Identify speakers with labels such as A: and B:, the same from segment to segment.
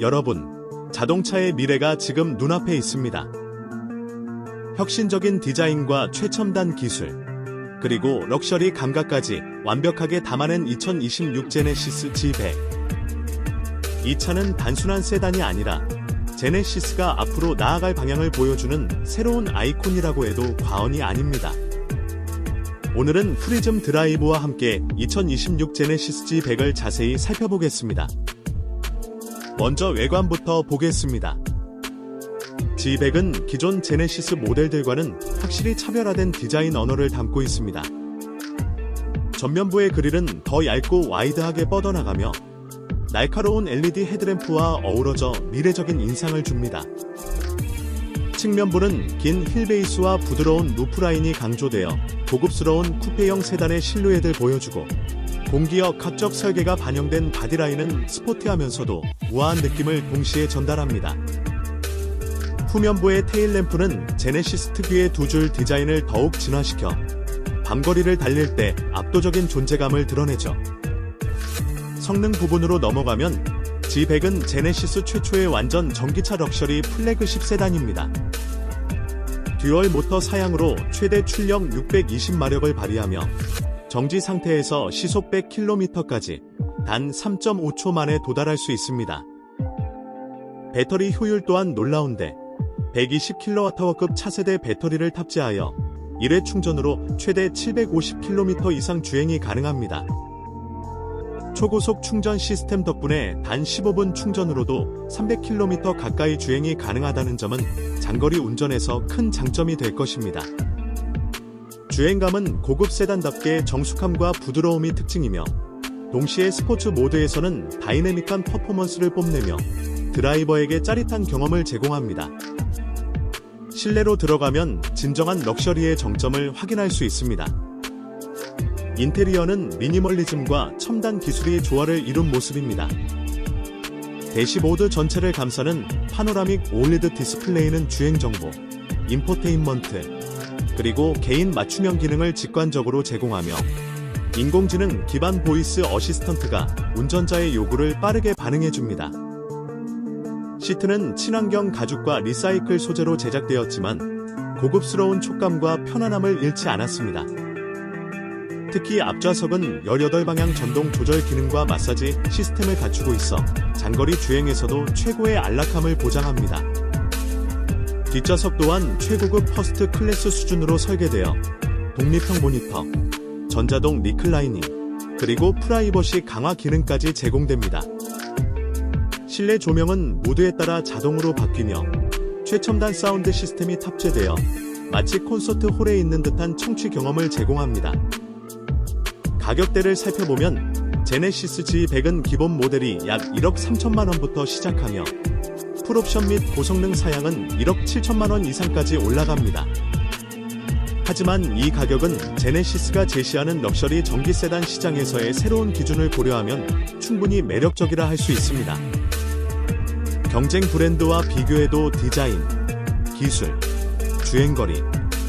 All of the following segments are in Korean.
A: 여러분, 자동차의 미래가 지금 눈앞에 있습니다. 혁신적인 디자인과 최첨단 기술, 그리고 럭셔리 감각까지 완벽하게 담아낸 2026 제네시스 G100. 이 차는 단순한 세단이 아니라 제네시스가 앞으로 나아갈 방향을 보여주는 새로운 아이콘이라고 해도 과언이 아닙니다. 오늘은 프리즘 드라이브와 함께 2026 제네시스 G100을 자세히 살펴보겠습니다. 먼저 외관부터 보겠습니다. G100은 기존 제네시스 모델들과는 확실히 차별화된 디자인 언어를 담고 있습니다. 전면부의 그릴은 더 얇고 와이드하게 뻗어나가며 날카로운 LED 헤드램프와 어우러져 미래적인 인상을 줍니다. 측면부는 긴 휠베이스와 부드러운 루프라인이 강조되어 고급스러운 쿠페형 세단의 실루엣을 보여주고 공기역 각적 설계가 반영된 바디라인은 스포티하면서도 우아한 느낌을 동시에 전달합니다. 후면부의 테일램프는 제네시스 특유의 두 줄 디자인을 더욱 진화시켜 밤거리를 달릴 때 압도적인 존재감을 드러내죠. 성능 부분으로 넘어가면 G100은 제네시스 최초의 완전 전기차 럭셔리 플래그십 세단입니다. 듀얼 모터 사양으로 최대 출력 620마력을 발휘하며 정지 상태에서 시속 100km까지 단 3.5초 만에 도달할 수 있습니다. 배터리 효율 또한 놀라운데 120kWh급 차세대 배터리를 탑재하여 1회 충전으로 최대 750km 이상 주행이 가능합니다. 초고속 충전 시스템 덕분에 단 15분 충전으로도 300km 가까이 주행이 가능하다는 점은 장거리 운전에서 큰 장점이 될 것입니다. 주행감은 고급 세단답게 정숙함과 부드러움이 특징이며 동시에 스포츠 모드에서는 다이내믹한 퍼포먼스를 뽐내며 드라이버에게 짜릿한 경험을 제공합니다. 실내로 들어가면 진정한 럭셔리의 정점을 확인할 수 있습니다. 인테리어는 미니멀리즘과 첨단 기술이 조화를 이룬 모습입니다. 대시보드 전체를 감싸는 파노라믹 올리드 디스플레이는 주행 정보, 인포테인먼트, 그리고 개인 맞춤형 기능을 직관적으로 제공하며 인공지능 기반 보이스 어시스턴트가 운전자의 요구를 빠르게 반응해줍니다. 시트는 친환경 가죽과 리사이클 소재로 제작되었지만 고급스러운 촉감과 편안함을 잃지 않았습니다. 특히 앞좌석은 18방향 전동 조절 기능과 마사지 시스템을 갖추고 있어 장거리 주행에서도 최고의 안락함을 보장합니다. 뒷좌석 또한 최고급 퍼스트 클래스 수준으로 설계되어 독립형 모니터, 전자동 리클라이닝, 그리고 프라이버시 강화 기능까지 제공됩니다. 실내 조명은 모드에 따라 자동으로 바뀌며 최첨단 사운드 시스템이 탑재되어 마치 콘서트 홀에 있는 듯한 청취 경험을 제공합니다. 가격대를 살펴보면 제네시스 G100은 기본 모델이 약 1억 3천만 원부터 시작하며 풀옵션 및 고성능 사양은 1억 7천만 원 이상까지 올라갑니다. 하지만 이 가격은 제네시스가 제시하는 럭셔리 전기 세단 시장에서의 새로운 기준을 고려하면 충분히 매력적이라 할 수 있습니다. 경쟁 브랜드와 비교해도 디자인, 기술, 주행거리,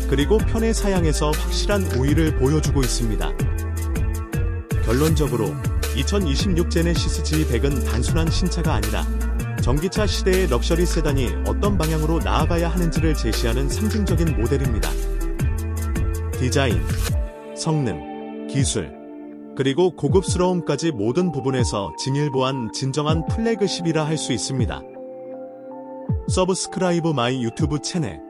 A: 그리고 편의 사양에서 확실한 우위를 보여주고 있습니다. 결론적으로 2026 제네시스 G100은 단순한 신차가 아니라 전기차 시대의 럭셔리 세단이 어떤 방향으로 나아가야 하는지를 제시하는 상징적인 모델입니다. 디자인, 성능, 기술, 그리고 고급스러움까지 모든 부분에서 진일보한 진정한 플래그십이라 할 수 있습니다. 서브스크라이브 마이 유튜브 채널